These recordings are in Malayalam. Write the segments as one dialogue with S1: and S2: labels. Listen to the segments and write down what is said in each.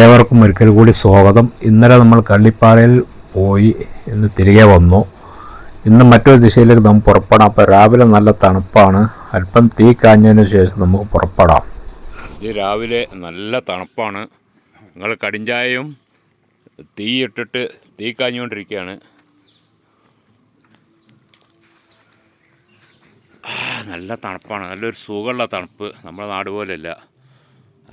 S1: ഏവർക്കും ഒരിക്കൽ കൂടി സ്വാഗതം. ഇന്നലെ നമ്മൾ കള്ളിപ്പാറയിൽ പോയി എന്ന് തിരികെ വന്നു. ഇന്ന് മറ്റൊരു ദിശയിലേക്ക് നമുക്ക് പുറപ്പെടാം. അപ്പോൾ രാവിലെ നല്ല തണുപ്പാണ്. അല്പം തീ കാഞ്ഞതിന് ശേഷം നമുക്ക് പുറപ്പെടാം.
S2: ഇത് രാവിലെ നല്ല തണുപ്പാണ്. നിങ്ങൾ കടിഞ്ചായയും തീ ഇട്ടിട്ട് തീ കാഞ്ഞുകൊണ്ടിരിക്കുകയാണ്. നല്ല തണുപ്പാണ്. നല്ലൊരു സുഖമുള്ള തണുപ്പ്. നമ്മുടെ നാട് പോലെയല്ല.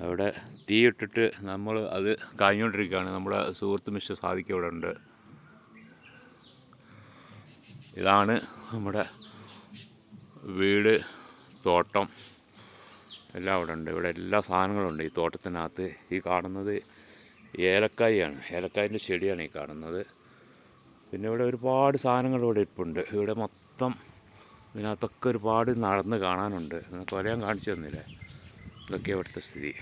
S2: അവിടെ തീ ഇട്ടിട്ട് നമ്മൾ അത് കാഞ്ഞുകൊണ്ടിരിക്കുകയാണ് നമ്മുടെ സുഹൃത്ത് മിസ്റ്റർ സാധിക്കും ഇവിടെ ഉണ്ട്. ഇതാണ് നമ്മുടെ വീട് തോട്ടം. എല്ലാം അവിടെ ഉണ്ട്. ഇവിടെ എല്ലാ സാധനങ്ങളും ഉണ്ട് ഈ തോട്ടത്തിനകത്ത്. ഈ കാണുന്നത് ഏലക്കായാണ്. ഏലക്കായന്റെ ചെടിയാണ് ഈ കാണുന്നത്. പിന്നെ ഇവിടെ ഒരുപാട് സാധനങ്ങൾ ഇവിടെ ഇരിപ്പുണ്ട്. ഇവിടെ മൊത്തം ഇതിനകത്തൊക്കെ ഒരുപാട് നടന്ന് കാണാനുണ്ട്. പറയാൻ കാണിച്ചു തന്നില്ലേ? ഇതൊക്കെ ഇവിടുത്തെ സ്ഥിതി.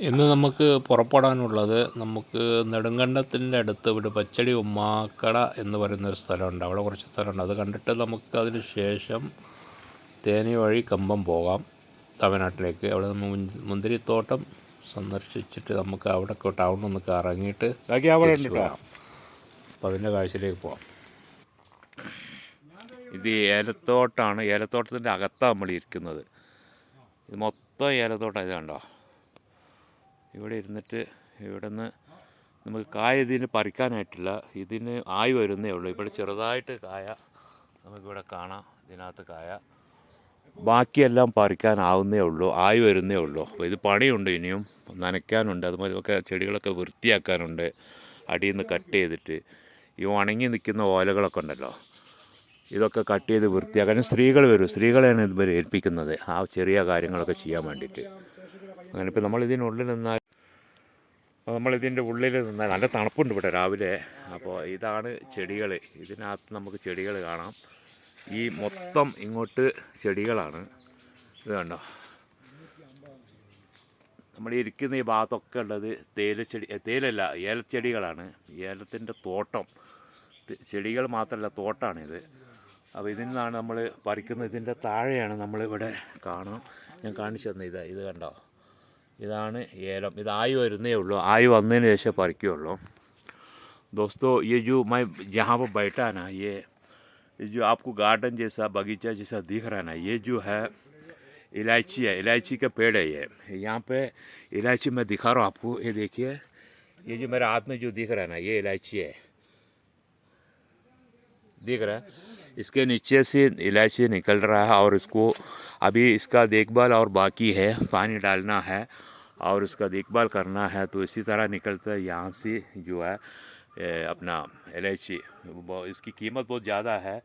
S1: ഇന്ന് നമുക്ക് പുറപ്പെടാനുള്ളത് നമുക്ക് നെടുങ്കണ്ടത്തിന്റെ അടുത്ത് ഇവിടെ പച്ചടി ഉമ്മാക്കട എന്ന് പറയുന്ന ഒരു സ്ഥലമുണ്ട്. അവിടെ കുറച്ച് സ്ഥലമുണ്ട്. അത് കണ്ടിട്ട് നമുക്ക് അതിന് ശേഷം തേനി വഴി കമ്പം പോകാം തമിഴ്നാട്ടിലേക്ക്. അവിടെ നമ്മൾ മുന്തിരിത്തോട്ടം സന്ദർശിച്ചിട്ട് നമുക്ക് അവിടെ ടൗണിൽ ഒന്ന് കറങ്ങിയിട്ട് അപ്പോൾ അതിന്റെ കാഴ്ചയിലേക്ക് പോകാം
S2: ഇത് ഏലത്തോട്ടാണ്. ഏലത്തോട്ടത്തിന്റെ അകത്താണ് നമ്മൾ ഇരിക്കുന്നത്. ഇത് മൊത്തം ഏലത്തോട്ടം ഇത് കണ്ടോ? ഇവിടെ ഇരുന്നിട്ട് ഇവിടെ നിന്ന് നമുക്ക് കായ ഇതിന് പറിക്കാനായിട്ടില്ല. ഇതിന് ആയി വരുന്നേ ഉള്ളൂ. ഇവിടെ ചെറുതായിട്ട് കായ നമുക്കിവിടെ കാണാം. ഇതിനകത്ത് കായ. ബാക്കിയെല്ലാം പറിക്കാനാവുന്നേ ഉള്ളൂ. ആയി വരുന്നേ ഉള്ളൂ. അപ്പോൾ ഇത് പണിയുണ്ട് ഇനിയും. നനയ്ക്കാനുണ്ട്. അതുപോലെ ഒക്കെ ചെടികളൊക്കെ വൃത്തിയാക്കാനുണ്ട്. അടിയിൽ നിന്ന് കട്ട് ചെയ്തിട്ട്. ഈ ഉണങ്ങി നിൽക്കുന്ന ഓലകളൊക്കെ ഉണ്ടല്ലോ. ഇതൊക്കെ കട്ട് ചെയ്ത് വൃത്തിയാക്കാൻ സ്ത്രീകൾ വരും. സ്ത്രീകളെയാണ് ഇതുവരെ ഏൽപ്പിക്കുന്നത്. ആ ചെറിയ കാര്യങ്ങളൊക്കെ ചെയ്യാൻ വേണ്ടിയിട്ട്. അങ്ങനെ ഇപ്പോൾ നമ്മളിതിനുള്ളിൽ നിന്നാൽ നമ്മളിതിന്റെ ഉള്ളിൽ നിന്നാൽ നല്ല തണുപ്പുണ്ട് ഇവിടെ രാവിലെ. അപ്പോൾ ഇതാണ് ചെടികൾ. ഇതിനകത്ത് നമുക്ക് ചെടികൾ കാണാം. ഈ മൊത്തം ഇങ്ങോട്ട് ചെടികളാണ്. ഇത് കണ്ടോ? നമ്മൾ ഇരിക്കുന്ന ഈ ഭാഗത്തൊക്കെ ഉള്ളത് തേയിലച്ചെടി തേയിലല്ല ഏലച്ചെടികളാണ്. ഏലത്തിന്റെ തോട്ടം. ചെടികൾ മാത്രമല്ല തോട്ടമാണിത് അപ്പോൾ ഇതിൽ നിന്നാണ് നമ്മൾ പറിക്കുന്നത് ഇതിൻ്റെ താഴെയാണ് നമ്മൾ ഇവിടെ കാണാം ഞാൻ കാണിച്ചു തന്നെ ഇത് ഇത് കണ്ടോ ഇതാണ് ഏലം ഇത് ആയി വരുന്നേ ഉള്ളൂ ആയി വന്നതിന് ശേഷം പറിക്കുകയുള്ളൂ दोस्तों ये जो मैं जहाँ पर बैठा है ना ये ये जो आपको गार्डन जैसा बगीचा जैसा दिख रहा है ना ये जो है इलायची है इलायची का पेड़ है ये यहाँ पे इलायची मैं दिखा रहा हूँ आपको ये देखिए ये जो मेरे हाथ में जो दिख रहा है ना ये इलायची है दिख रहा है इसके नीचे से इलायची निकल रहा है और इसको अभी इसका देखभाल और बाकी है, पानी डालना है और इसका देखभाल करना है। तो इसी तरह निकलता है यहाँ से जो है अपना इलायची। इसकी कीमत बहुत ज़्यादा है।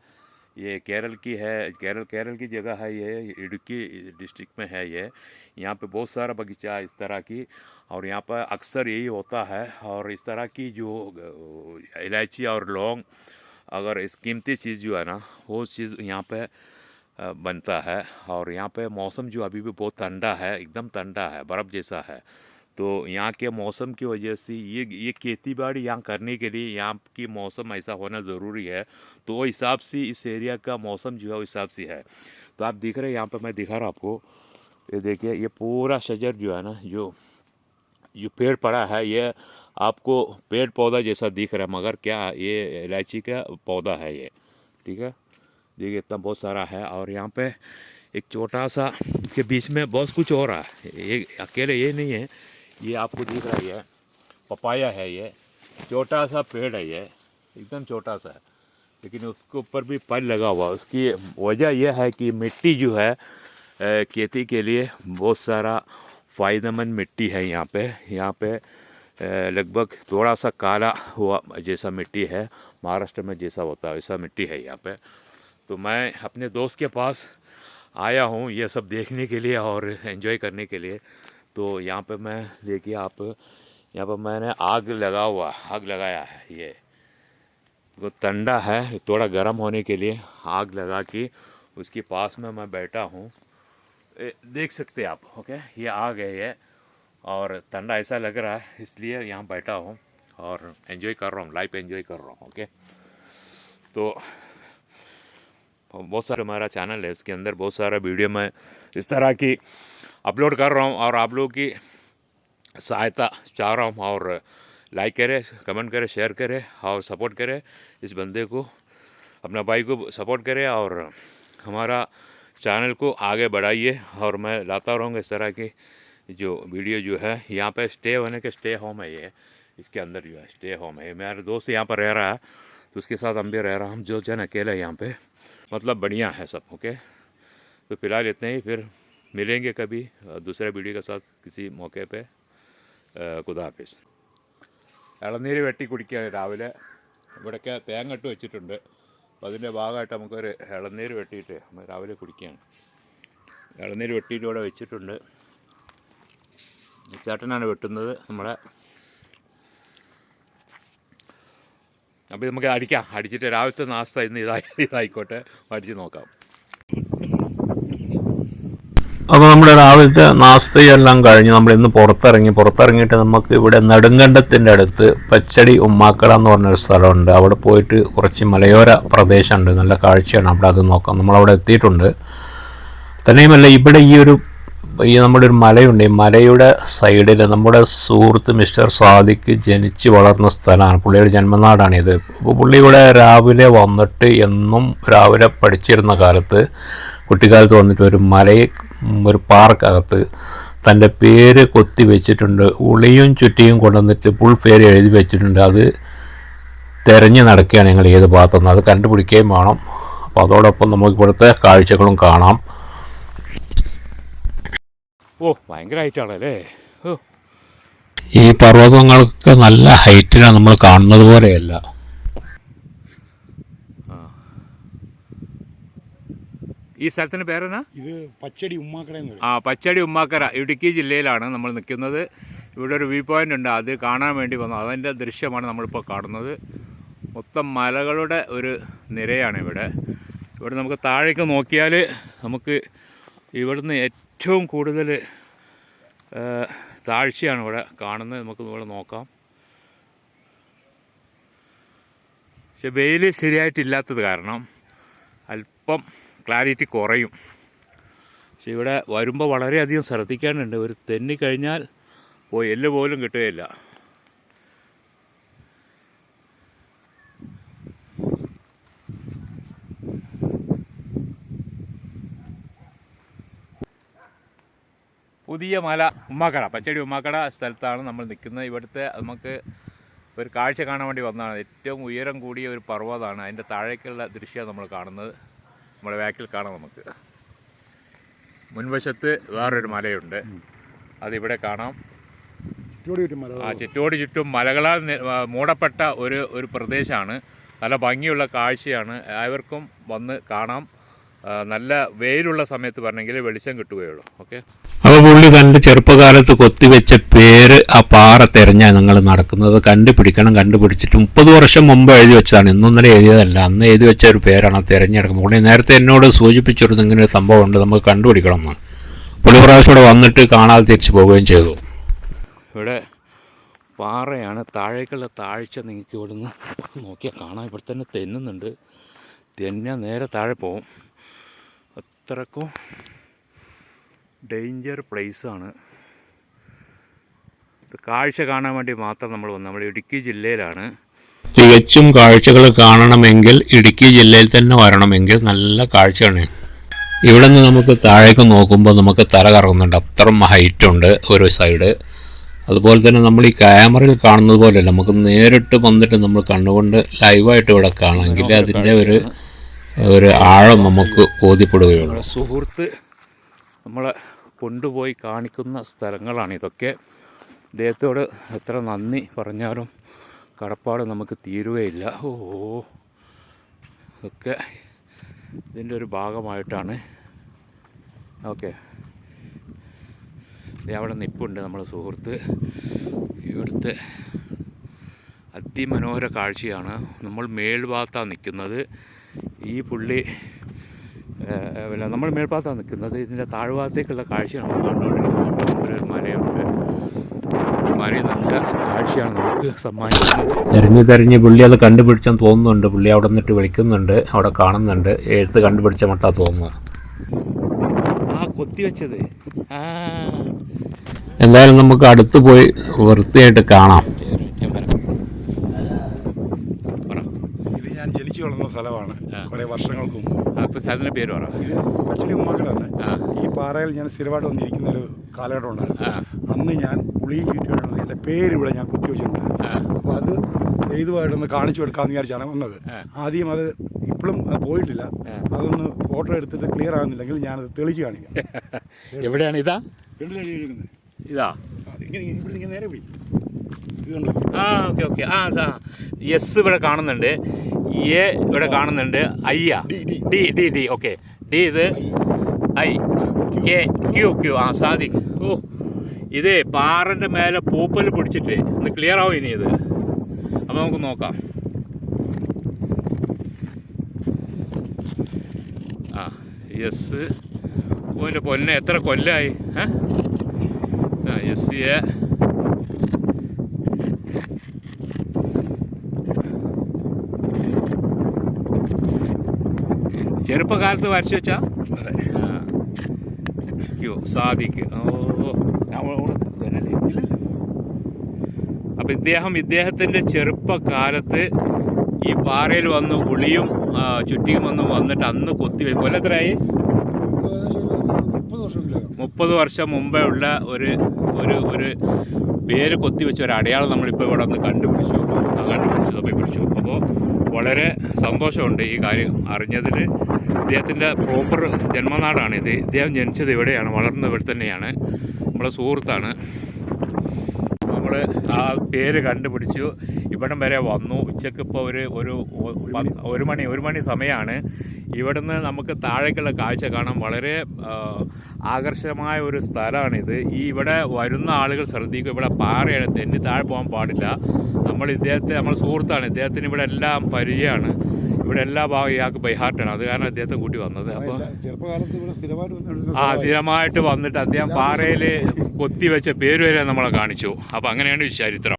S2: ये केरल की है, केरल केरल की जगह है ये, इडुक्की डिस्ट्रिक्ट में है ये। यहाँ पे बहुत सारा बगीचा है इस तरह की और यहाँ पर अक्सर यही होता है। और इस तरह की जो इलायची और लौंग अगर इस कीमती चीज़ जो है ना, वो चीज़ यहाँ पे बनता है और यहाँ पे मौसम जो अभी भी बहुत ठंडा है, एकदम ठंडा है, बर्फ़ जैसा है तो यहाँ के मौसम की वजह से ये ये खेती बाड़ी यहाँ करने के लिए यहाँ की मौसम ऐसा होना ज़रूरी है तो वो हिसाब से इस एरिया का मौसम जो है वो हिसाब से है। तो आप दिख रहे हैं यहाँ पर मैं दिखा रहा आपको, ये देखिए, ये पूरा शजर जो है ना, जो जो पेड़ पड़ा है, ये आपको पेड़ पौधा जैसा दिख रहा है, मगर क्या ये इलायची का पौधा है ये? ठीक है? देखिए, इतना बहुत सारा है और यहाँ पे एक छोटा सा के बीच में बहुत कुछ हो रहा है। ये अकेले ये नहीं है, ये आपको दिख रहा है पपाया है ये। छोटा सा पेड़ है ये, एकदम छोटा सा है। लेकिन उसके ऊपर भी पल लगा हुआ उसकी वजह यह है कि मिट्टी जो है खेती के लिए बहुत सारा फ़ायदेमंद मिट्टी है यहाँ पे। यहाँ पे लगभग थोड़ा सा काला हुआ जैसा मिट्टी है, महाराष्ट्र में जैसा होता है, वैसा मिट्टी है यहाँ पे। तो मैं अपने दोस्त के पास आया हूँ ये सब देखने के लिए और एंजॉय करने के लिए। तो यहाँ पे मैं, देखिए आप, यहाँ पर मैंने आग लगा हुआ, आग लगाया है ये। वो ठंडा है, थोड़ा गर्म होने के लिए आग लगा के उसके पास में मैं बैठा हूँ। देख सकते आप, ओके? ये आग है ये। और ठंडा ऐसा लग रहा है, इसलिए यहाँ बैठा हूँ और एंजॉय कर रहा हूँ लाइफ एंजॉय कर रहा हूँ ओके तो बहुत सारा हमारा चैनल है, उसके अंदर बहुत सारा वीडियो मैं इस तरह की अपलोड कर रहा हूँ और आप लोगों की सहायता चाह रहा हूँ और लाइक करें कमेंट करें शेयर करें और सपोर्ट करें, इस बंदे को, अपना भाई को सपोर्ट करें और हमारा चैनल को आगे बढ़ाइए और मैं लाता रहूँगा इस तरह की जो वीडियो जो है यहाँ पे स्टे होने के स्टे होम है ये इसके अंदर जो है स्टे होम है मेरा दोस्त यहाँ पर रह रहा है तो उसके साथ हम भी रह रहा हम जो जन अकेले हैं यहाँ पे मतलब बढ़िया है सब ओके तो फिलहाल इतने ही फिर मिलेंगे कभी अ, दूसरे वीडियो के साथ किसी मौके पे കുദാഫീസ് ഇളനീര് വെട്ടി കുടിക്കുകയാണ് രാവിലെ ഇവിടെയൊക്കെ തേങ്ങ ഇട്ട് വെച്ചിട്ടുണ്ട് അപ്പോൾ അതിൻ്റെ ഭാഗമായിട്ട് നമുക്കൊരു ഇളനീര് വെട്ടിയിട്ട് നമ്മൾ രാവിലെ കുടിക്കുകയാണ് ഇളനീര് വെട്ടിയിട്ട് ഇവിടെ വെച്ചിട്ടുണ്ട് ഈ ചേട്ടനാണ് വെട്ടുന്നത് നമ്മളെ. അപ്പോൾ നമുക്ക് അടിക്കാം. അടിച്ചിട്ട് രാവിലത്തെ നാസ്ത ഇന്ന് ഇതായി ഇതായിക്കോട്ടെ. അടിച്ച് നോക്കാം.
S1: അപ്പോൾ നമ്മുടെ രാവിലത്തെ നാസ്തയെല്ലാം കഴിഞ്ഞ് നമ്മൾ ഇന്ന് പുറത്തിറങ്ങി പുറത്തിറങ്ങിയിട്ട് നമുക്ക് ഇവിടെ നെടുങ്കണ്ടത്തിന്റെ അടുത്ത് പച്ചടി ഉമ്മാക്കട എന്ന് പറഞ്ഞൊരു സ്ഥലമുണ്ട്. അവിടെ പോയിട്ട് കുറച്ച് മലയോര പ്രദേശമുണ്ട്. നല്ല കാഴ്ചയാണ്. അവിടെ അത് നോക്കാം. നമ്മളവിടെ എത്തിയിട്ടുണ്ട്. തന്നെയുമല്ല ഇവിടെ ഈ ഒരു ഈ നമ്മുടെ ഒരു മലയുണ്ട്. ഈ മലയുടെ സൈഡിൽ നമ്മുടെ സുഹൃത്ത് മിസ്റ്റർ സാദിക്ക് ജനിച്ച് വളർന്ന സ്ഥലമാണ്. പുള്ളിയുടെ ജന്മനാടാണ് ഇത് അപ്പോൾ പുള്ളി ഇവിടെ രാവിലെ വന്നിട്ട് എന്നും രാവിലെ പഠിച്ചിരുന്ന കാലത്ത് കുട്ടിക്കാലത്ത് വന്നിട്ട് ഒരു മല ഒരു പാർക്കകത്ത് തന്റെ പേര് കൊത്തി വെച്ചിട്ടുണ്ട്. ഉളിയും ചുറ്റിയും കൊണ്ടുവന്നിട്ട് പുൾ പേര് എഴുതി വെച്ചിട്ടുണ്ട്. അത് തിരഞ്ഞു നടക്കുകയാണ് ഞങ്ങൾ ഏത് ഭാഗത്തുനിന്ന്. അത് കണ്ടുപിടിക്കുകയും വേണം. അപ്പോൾ അതോടൊപ്പം നമുക്ക് ഇവിടുത്തെ കാഴ്ചകളും കാണാം.
S2: ഓ ഭയങ്കര ഹൈറ്റാണല്ലേ ഓ.
S1: ഈ പർവതങ്ങൾക്ക് നല്ല ഹൈറ്റിലാണ് നമ്മൾ കാണുന്നത് പോലെയല്ല.
S2: ഈ സ്ഥലത്തിന്റെ പേരെന്നാ?
S3: ഇത് പച്ചടി ഉമ്മാക്കര
S2: ആ പച്ചടി ഉമ്മാക്കര ഇടുക്കി ജില്ലയിലാണ് നമ്മൾ നിൽക്കുന്നത്. ഇവിടെ ഒരു വ്യൂ പോയിന്റ് ഉണ്ട്. അത് കാണാൻ വേണ്ടി വന്നു. അതിന്റെ ദൃശ്യമാണ് നമ്മളിപ്പോൾ കാണുന്നത്. മൊത്തം മലകളുടെ ഒരു നിരയാണ് ഇവിടെ. ഇവിടെ നമുക്ക് താഴേക്ക് നോക്കിയാൽ നമുക്ക് ഇവിടുന്ന് ഏറ്റവും കൂടുതൽ ആ, താഴ്ചയാണ് ഇവിടെ കാണുന്നത്. നമുക്ക് ഇവിടെ നോക്കാം. പക്ഷെ വെയിൽ ശരിയായിട്ടില്ലാത്തത് കാരണം അല്പം ക്ലാരിറ്റി കുറയും. പക്ഷെ ഇവിടെ വരുമ്പോൾ വളരെയധികം ശ്രദ്ധിക്കാനുണ്ട്. ഒരു തെന്നി കഴിഞ്ഞാൽ പോയി എല്ല് പോലും കിട്ടുകയില്ല. പുതിയ മല ഉമ്മാക്കട പച്ചടി ഉമ്മാക്കട സ്ഥലത്താണ് നമ്മൾ നിൽക്കുന്നത്. ഇവിടുത്തെ നമുക്ക് ഒരു കാഴ്ച കാണാൻ വേണ്ടി വന്നതാണ്. ഏറ്റവും ഉയരം കൂടിയ ഒരു പർവതമാണ്. അതിന്റെ താഴേക്കുള്ള ദൃശ്യമാണ് നമ്മൾ കാണുന്നത്. നമ്മുടെ ബാക്കിൽ കാണാം നമുക്ക്. മുൻവശത്ത് വേറൊരു മലയുണ്ട്. അതിവിടെ കാണാം. ആ ചുറ്റോട് ചുറ്റും മലകളാൽ മൂടപ്പെട്ട ഒരു ഒരു പ്രദേശമാണ്. നല്ല ഭംഗിയുള്ള കാഴ്ചയാണ്. ഏവർക്കും വന്ന് കാണാം. നല്ല വെയിലുള്ള സമയത്ത് പറഞ്ഞെങ്കിൽ വെളിച്ചം കിട്ടുകയുള്ളൂ. ഓക്കെ?
S1: അപ്പോൾ പുള്ളി തന്റെ ചെറുപ്പകാലത്ത് കൊത്തിവെച്ച പേര് ആ പാറ തെരഞ്ഞ നിങ്ങൾ നടക്കുന്നത്. കണ്ടുപിടിക്കണം കണ്ടുപിടിച്ചിട്ട് മുപ്പത് വർഷം മുമ്പ് എഴുതി വെച്ചതാണ്. ഇന്നൊന്നര എഴുതിയതല്ല. അന്ന് എഴുതി വെച്ച ഒരു പേരാണ് തിരഞ്ഞെടുക്കുന്നത് പുള്ളി നേരത്തെ എന്നോട് സൂചിപ്പിച്ചിരുന്നു ഇങ്ങനെ ഒരു സംഭവം ഉണ്ട് നമുക്ക് കണ്ടുപിടിക്കണം എന്നാണ് പുള്ളി പ്രാവശ്യം ഇവിടെ വന്നിട്ട് കാണാതെ തിരിച്ചു പോവുകയും ചെയ്തു.
S2: ഇവിടെ പാറയാണ്. താഴേക്കുള്ള താഴ്ച നിങ്ങൾക്ക് ഇവിടുന്ന് നോക്കിയാൽ കാണാം. ഇവിടെ തന്നെ തെന്നുന്നുണ്ട്. തെന്നാ നേരെ താഴെ പോവും. അത്രക്കും ഡേഞ്ചർ ആണ്. കാഴ്ച കാണാൻ വേണ്ടി മാത്രം നമ്മൾ വന്നു. നമ്മൾ ഇടുക്കി ജില്ലയിലാണ്.
S1: തികച്ചും കാഴ്ചകൾ കാണണമെങ്കിൽ ഇടുക്കി ജില്ലയിൽ തന്നെ വരണമെങ്കിൽ നല്ല കാഴ്ചയാണ്. ഇവിടെ നിന്ന് നമുക്ക് താഴേക്ക് നോക്കുമ്പോൾ നമുക്ക് തല കറങ്ങുന്നുണ്ട്. അത്ര ഹൈറ്റ് ഉണ്ട് ഒരു സൈഡ് അതുപോലെ തന്നെ നമ്മൾ ഈ ക്യാമറയിൽ കാണുന്നത് പോലെയല്ല. നമുക്ക് നേരിട്ട് വന്നിട്ട് നമ്മൾ കണ്ണുകൊണ്ട് ലൈവായിട്ട് ഇവിടെ കാണാമെങ്കിൽ അതിന്റെ ഒരു ഒരു ആഴം നമുക്ക് ബോധ്യപ്പെടുകയുള്ളൂ.
S2: സുഹൃത്ത് നമ്മളെ കൊണ്ടുപോയി കാണിക്കുന്ന സ്ഥലങ്ങളാണ് ഇതൊക്കെ. അദ്ദേഹത്തോട് എത്ര നന്ദി പറഞ്ഞാലും കടപ്പാട് നമുക്ക് തീരുകയില്ല. ഓ ഇതൊക്കെ ഇതിന്റെ ഒരു ഭാഗമായിട്ടാണ്. ഓക്കെ. അവിടെ നിപ്പുണ്ട് നമ്മളെ സുഹൃത്ത്. ഇവിടുത്തെ അതിമനോഹര കാഴ്ചയാണ്. നമ്മൾ മേൽഭാഗത്താണ് നിൽക്കുന്നത്. ഈ പുള്ളി പിന്നെ നമ്മൾ മേൽഭാഗത്താണ് നിൽക്കുന്നത്. ഇതിന്റെ താഴ്ഭാഗത്തേക്കുള്ള കാഴ്ചയാണ് നമ്മൾ കണ്ടുകൊണ്ടിരിക്കുന്നത്. ഒരു മലയുണ്ട്. മലയിൽ നല്ല കാഴ്ചയാണ് നമുക്ക് സമ്മാനിക്കുന്നത്.
S1: തെരഞ്ഞു തെരഞ്ഞ് പുള്ളി അത് കണ്ടുപിടിച്ചെന്ന് തോന്നുന്നുണ്ട്. പുള്ളി അവിടെ നിന്നിട്ട് വിളിക്കുന്നുണ്ട്. അവിടെ കാണുന്നുണ്ട്. എഴുത്ത് കണ്ടുപിടിച്ച മട്ടാ തോന്നുന്നു
S2: ആ കൊത്തി വെച്ചത്. ആ.
S1: എന്തായാലും നമുക്ക് അടുത്ത് പോയി വൃത്തിയായിട്ട് കാണാം.
S3: ഇത് ഞാൻ ജനിച്ചു വളർന്ന സ്ഥലമാണ്. കുറേ വർഷങ്ങൾക്ക് മുമ്പ്.
S2: അപ്പോൾ പേര് പറ.
S3: ആക്ച്വലി
S2: ഉമ്മാക്കളാണ്.
S3: ഈ പാറയിൽ ഞാൻ സ്ഥിരമായിട്ട് വന്നിരിക്കുന്ന ഒരു കാലഘട്ടം ഉണ്ടായിരുന്നു. അന്ന് ഞാൻ പുളിയും ചുറ്റുമായിട്ട് എന്റെ പേര് ഇവിടെ ഞാൻ കുത്തി വെച്ചിട്ടുണ്ട് അപ്പോൾ അത് സേതുവായിട്ടൊന്ന് കാണിച്ചു കൊടുക്കാമെന്ന് വിചാരിച്ചാണ് വന്നത്. ആദ്യം അത് ഇപ്പോഴും അത് പോയിട്ടില്ല. അതൊന്ന് ഫോട്ടോ എടുത്തിട്ട് ക്ലിയർ ആകുന്നില്ലെങ്കിൽ ഞാനത് തെളിച്ച് കാണിക്കാം.
S2: എവിടെയാണ് ഇതാ? ഇതാ.
S3: ഇങ്ങനെ ഇവിടെ നേരെ പിടി ഇതുണ്ട്
S2: ആ ഓക്കെ ഓക്കെ. ആ സാ എസ് ഇവിടെ കാണുന്നുണ്ട്. എ ഇവിടെ കാണുന്നുണ്ട്.
S3: I
S2: D, D. D okay. D ഇത് ഐ. K Q Q. ആ സാദിഖ് ഓ ഇത് പാറന്റെ മേലെ പൂപ്പൽ പിടിച്ചിട്ട് ഒന്ന് ക്ലിയർ ആവും ഇനി ഇത്. അപ്പോൾ നമുക്ക് നോക്കാം. ആ യെസ്. ഓന്റെ പൊന്നെ എത്ര കൊല്ലായി. ഏ? ആ എസ് എ. ചെറുപ്പകാലത്ത് വരച്ചു വെച്ചാ?
S3: അതെ.
S2: യോ സാദിക്ക് ഓ. തന്നെയല്ലേ അപ്പം ഇദ്ദേഹം ഇദ്ദേഹത്തിന്റെ ചെറുപ്പകാലത്ത് ഈ പാറയിൽ വന്ന് ഉളിയും ചുറ്റിയും വന്ന് വന്നിട്ട് അന്ന് കൊത്തിവെപ്പ് കൊല്ലത്രയായി
S3: മുപ്പത്
S2: വർഷം മുമ്പേ ഉള്ള ഒരു ഒരു ഒരു പേര് കൊത്തിവെച്ച ഒരു അടയാളം നമ്മളിപ്പോൾ ഇവിടെ ഒന്ന് കണ്ടുപിടിച്ചു. കണ്ടുപിടിച്ചു തപ്പി പിടിച്ചു. അപ്പോൾ വളരെ സന്തോഷമുണ്ട് ഈ കാര്യം അറിഞ്ഞതിൽ ഇദ്ദേഹത്തിന്റെ പ്രോപ്പർ ജന്മനാടാണ് ഇത്. ഇദ്ദേഹം ജനിച്ചത് ഇവിടെയാണ് വളർന്നത് ഇവിടെ തന്നെയാണ്. നമ്മളെ സുഹൃത്താണ്. നമ്മൾ ആ പേര് കണ്ടുപിടിച്ചു. ഇവിടം വരെ വന്നു. ഉച്ചയ്ക്ക് ഇപ്പോൾ ഒരു ഒരു ഒരു മണി ഒരു മണി സമയമാണ് ഇവിടുന്ന് നമുക്ക് താഴേക്കുള്ള കാഴ്ച കാണാൻ വളരെ ആകർഷകമായ ഒരു സ്ഥലമാണിത്. ഈ ഇവിടെ വരുന്ന ആളുകൾ ശ്രദ്ധിക്കും. ഇവിടെ പാറയാണ്. തെന്നി താഴെ പോകാൻ പാടില്ല. നമ്മൾ ഇദ്ദേഹത്തെ നമ്മൾ സുഹൃത്താണ്. ഇദ്ദേഹത്തിന് ഇവിടെ എല്ലാം പരിചയമാണ്. ഇവിടെ എല്ലാ ഭാഗവും ഇയാൾക്ക് ബൈഹാർട്ടാണ് അത് കാരണം അദ്ദേഹത്തെ കൂട്ടി വന്നത്. അപ്പോൾ ആ സ്ഥിരമായിട്ട് വന്നിട്ട് അദ്ദേഹം പാറയിൽ കൊത്തിവെച്ച പേര് വരെ നമ്മളെ കാണിച്ചു. അപ്പോൾ അങ്ങനെയാണ് ചരിത്രം.